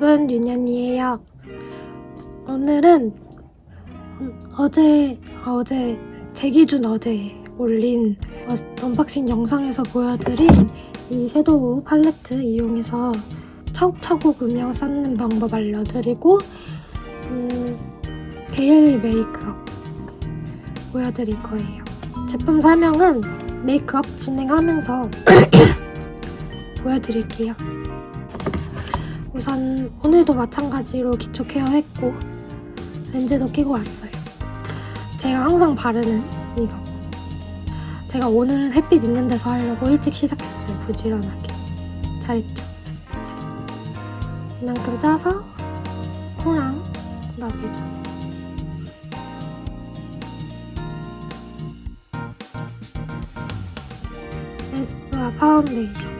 여러분 윤현이에요. 오늘은 음, 어제 어제 제 기준 어제 올린 어, 언박싱 영상에서 보여드린 이 섀도우 팔레트 이용해서 차곡차곡 음영 쌓는 방법 알려드리고 음, 데일리 메이크업 보여드릴 거예요. 제품 설명은 메이크업 진행하면서 보여드릴게요 우선 오늘도 마찬가지로 기초 케어했고 렌즈도 끼고 왔어요. 제가 항상 바르는 이거. 제가 오늘은 햇빛 있는 데서 하려고 일찍 시작했어요. 부지런하게. 잘했죠? 이만큼 짜서 코랑 나비죠. 에스쁘아 파운데이션.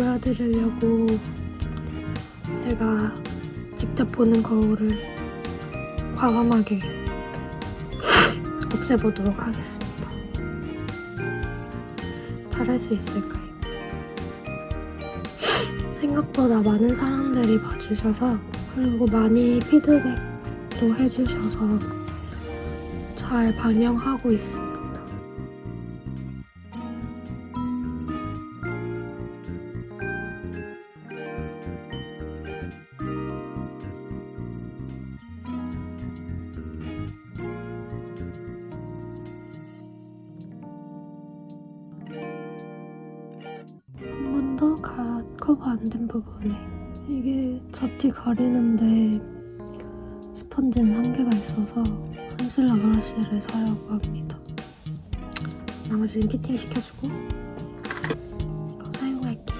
보여드리려고 제가 직접 보는 거울을 과감하게 없애보도록 하겠습니다. 잘할 수 있을까요? 생각보다 많은 사람들이 봐주셔서 그리고 많이 피드백도 해주셔서 잘 반영하고 있습니다. 커버 안 된 부분에 이게 잡티 가리는데 스펀지는 한계가 있어서 컨실러 브러쉬를 사려고 합니다. 나머지는 피팅 시켜주고 이거 사용할게요.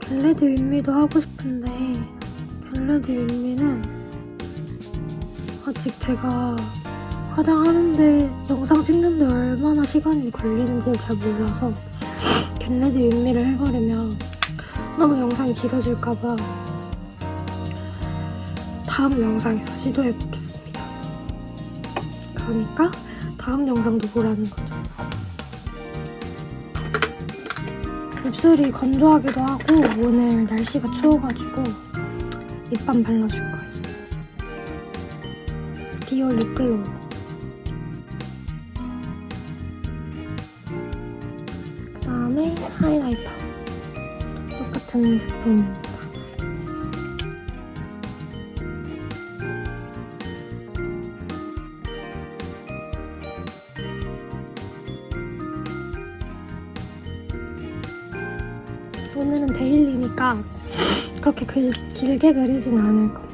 겟레드 윗미도 하고 싶은데 겟레드 윗미는 제가 화장하는데 영상 찍는데 얼마나 시간이 걸리는지를 잘 몰라서 겟레드 윗미를 해버리면 너무 영상이 길어질까봐 다음 영상에서 시도해보겠습니다. 그러니까 다음 영상도 보라는 거죠. 입술이 건조하기도 하고 오늘 날씨가 추워가지고 립밤 발라줄 거예요. 디올 립글로우. 그다음에 하이라이터. 똑같은 제품입니다. 오늘은 데일리니까 그렇게 글, 길게 그리진 않을 겁니다.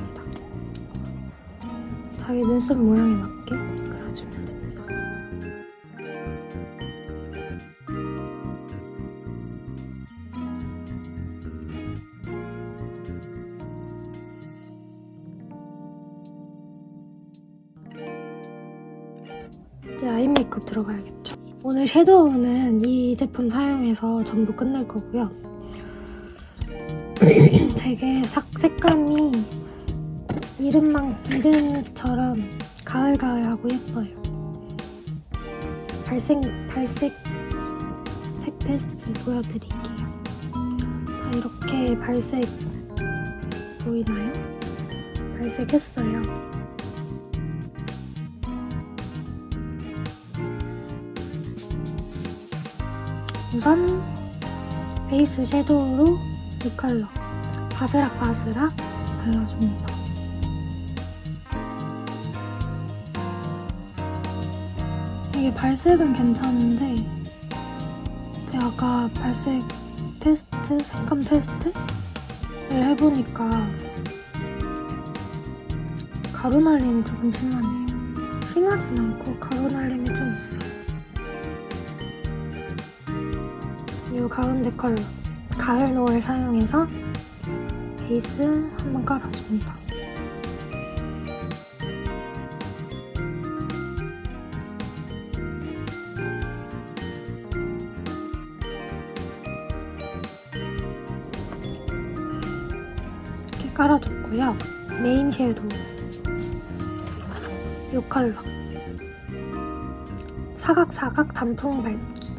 눈썹 모양에 맞게 그려주면 됩니다. 이제 아이 메이크업 들어가야겠죠. 오늘 섀도우는 이 제품 사용해서 전부 끝낼 거고요. 되게 sắc, 색감 이 이름만, 이름처럼 가을가을하고 예뻐요. 발색, 발색, 색 테스트 보여드릴게요. 자, 이렇게 발색 보이나요? 발색했어요. 우선 베이스 섀도우로 이 컬러 바스락바스락 발라줍니다. 이게 발색은 괜찮은데 제가 아까 발색 테스트, 색감 테스트를 해보니까 가루 날림이 조금 심하네요. 심하진 않고 가루 날림이 좀 있어요. 이 가운데 컬러 가을 노을 사용해서 베이스 한번 깔아줍니다. 깔아줬고요. 메인 섀도우 이 컬러 사각사각 단풍 밝기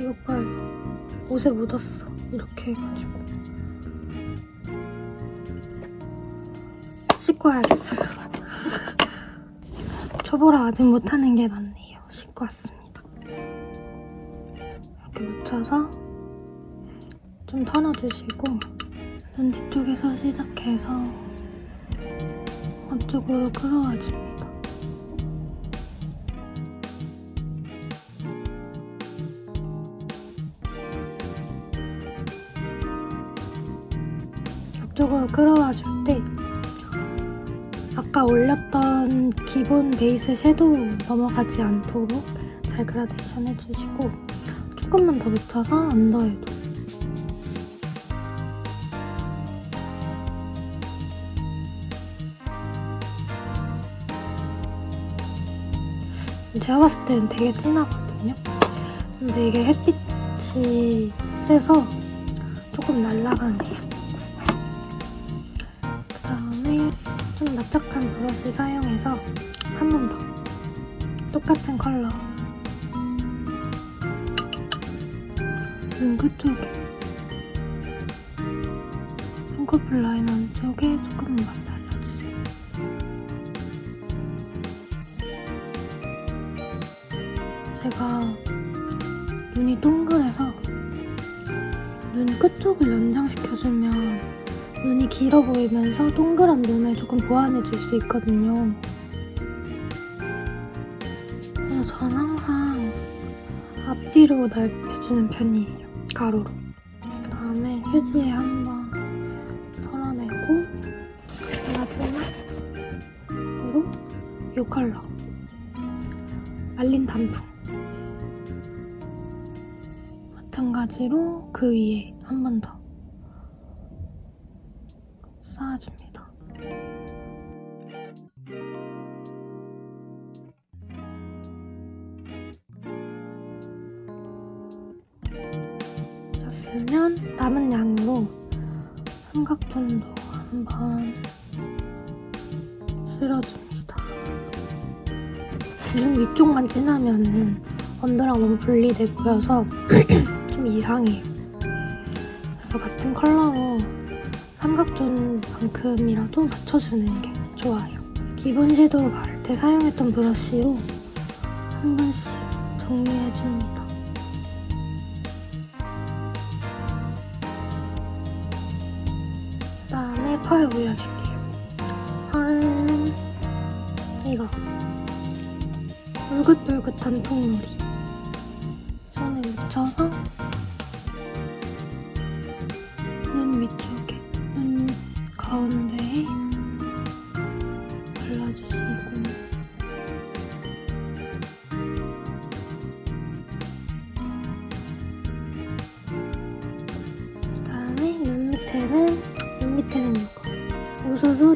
이것 봐요. 옷에 묻었어. 이렇게 해가지고 씻고 와야겠어요. 저보라 아직 못하는 게 많네요. 씻고 왔습니다. 이렇게 묻혀서 좀 털어주시고 눈 뒤쪽에서 시작해서 앞쪽으로 끌어와줍니다. 앞쪽으로 끌어와줄 때 아까 올렸던 기본 베이스 섀도우 넘어가지 않도록 잘 그라데이션 해주시고 조금만 더 묻혀서 언더에도 제가 봤을 때는 되게 진하거든요. 근데 이게 햇빛이 세서 조금 날아가네요. 그 다음에 좀 납작한 브러쉬 사용해서 한 번 더 똑같은 컬러 눈 끝쪽에 쌍꺼풀 라인 안쪽에 조금만 발라주세요. 제가 눈이 동그래서 눈 끝쪽을 연장시켜주면 눈이 길어 보이면서 동그란 눈을 조금 보완해줄 수 있거든요. 그래서 전 항상 앞뒤로 넓혀주는 편이에요. 가로로. 그 다음에 휴지에 한번 털어내고 마지막으로 이 컬러. 말린 단풍. 마찬가지로 그 위에 한 번 더. 쌓아줍니다. 삼각존도 한번 쓸어줍니다. 눈 위쪽만 진하면은 언더랑 너무 분리돼 보여서 좀 이상해요. 그래서 같은 컬러로 삼각존만큼이라도 맞춰주는 게 좋아요. 기본 섀도우 바를 때 사용했던 브러쉬로 한 번씩 정리해줍니다. 펄 보여줄게요. 펄은 이거 울긋불긋한 통놀이 손에 묻혀서 눈 위쪽에 눈 가운데에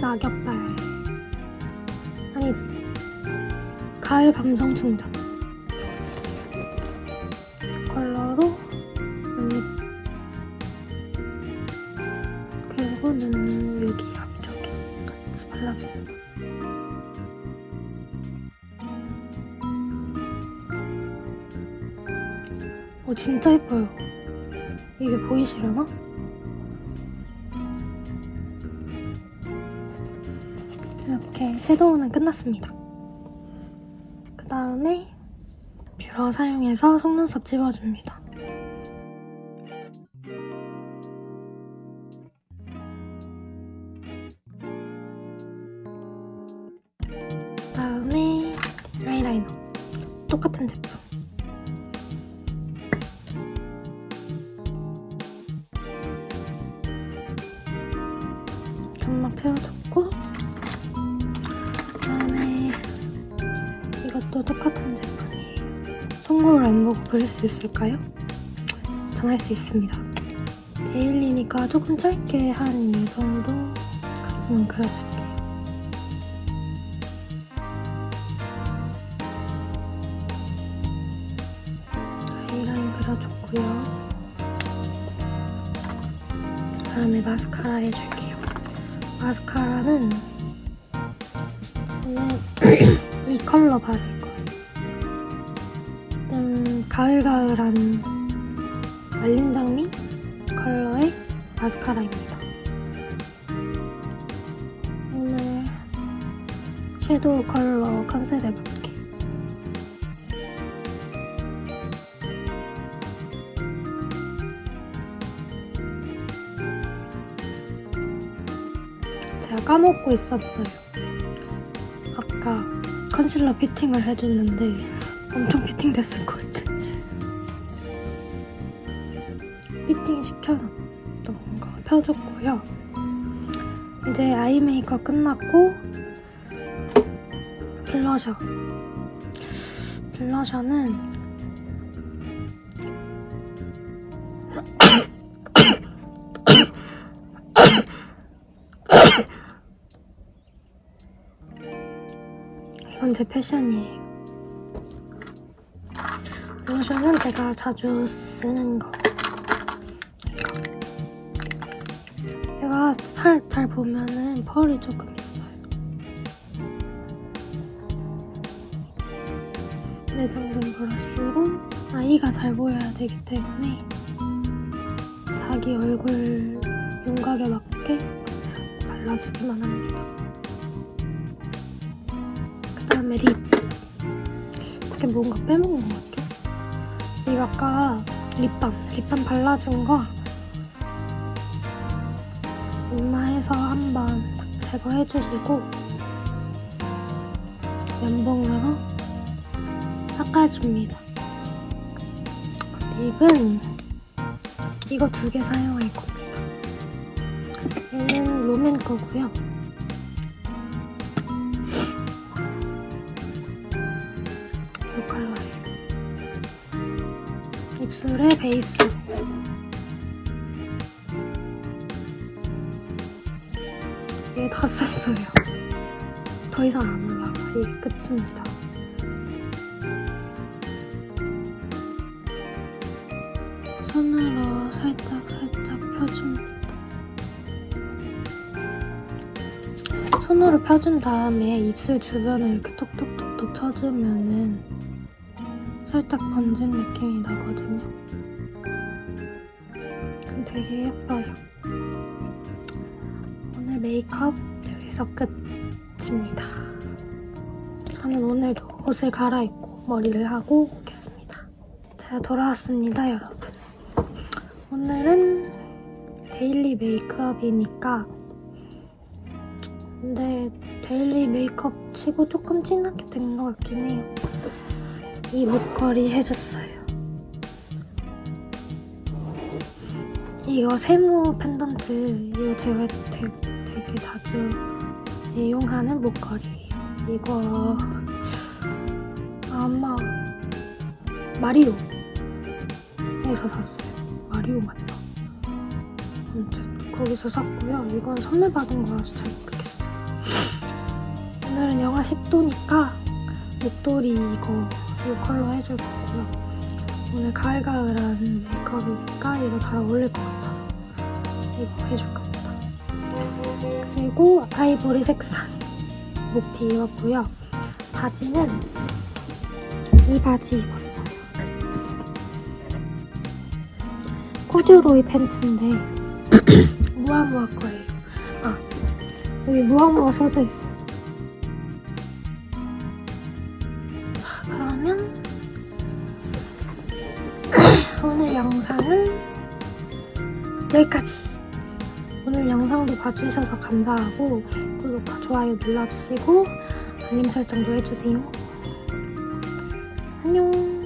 낙엽발 아니지 가을 감성 충전 컬러로 눈 밑. 그리고 눈 여기 앞쪽에 같이 발라줍니다. 어 진짜 예뻐요. 이게 보이시려나? 섀도우는 끝났습니다. 그 다음에 뷰러 사용해서 속눈썹 찝어줍니다. 다음에 아이라이너 똑같은 제품 점막 채워줬고 이것도 똑같은 제품이에요 송구를 안 보고 그릴 수 있을까요? 전 할 수 있습니다 데일리니까 조금 짧게 한 이 정도까지는 그려줄게요 아이라인 그려줬고요. 다음에 마스카라 해줄게요. 마스카라는 이 컬러 바를 좀 가을가을한 말린 장미 컬러의 마스카라입니다. 오늘 섀도우 컬러 컨셉에 맞게 제가 까먹고 있었어요. 아까 컨실러 피팅을 해줬는데 엄청 피팅 됐을 것 같아. 피팅 시켜놨던 거 펴줬고요. 이제 아이 메이크업 끝났고 블러셔. 블러셔는 이건 제 패션이에요. 블러셔는 제가 자주 쓰는 거. 이거. 얘가 살 잘 보면은 펄이 조금 있어요. 내장된 브러쉬로 아이가 잘 보여야 되기 때문에 자기 얼굴 윤곽에 맞게 발라주기만 합니다. 그 다음에 립. 그게 뭔가 빼먹은 것 같죠? 이거 아까 립밤, 립밤 발라준 거 이마에서 한번 제거해 주시고 면봉으로 닦아줍니다. 립은 이거 두 개 사용할 겁니다. 얘는 롬앤 거고요. 입술의 베이스. 얘다 썼어요. 더 이상 안 올라가. 이게 끝입니다. 손으로 살짝 살짝 펴줍니다. 손으로 펴준 다음에 입술 주변을 이렇게 톡톡톡톡 쳐주면은 살짝 번진 느낌이 나거든요. 되게 예뻐요. 오늘 메이크업 여기서 끝입니다. 저는 오늘도 옷을 갈아입고 머리를 하고 오겠습니다. 제가 돌아왔습니다, 여러분. 오늘은 데일리 메이크업이니까 근데 데일리 메이크업 치고 조금 진하게 된 것 같긴 해요. 이 목걸이 해줬어요. 이거 세모 펜던트 이거 제가 되게, 되게 자주 이용하는 목걸이에요. 이거 아마 마리오에서 샀어요. 마리오 맞나? 아무튼 거기서 샀고요. 이건 선물 받은 거라서 잘 모르겠어요. 오늘은 영하 10도니까 목도리 이거 이 컬러 해줄 거고요. 오늘 가을가을한 메이크업이니까 이거 잘 어울릴 것 같아서 이거 해줄 겁니다. 그리고 아이보리 색상 목티 입었고요. 바지는 이 바지 입었어요. 코듀로이 팬츠인데 무아무아 거예요. 아 여기 무아무아 써져 있어. 자 여기까지. 오늘 영상도 봐주셔서 감사하고 구독과 좋아요 눌러주시고 알림 설정도 해주세요. 안녕.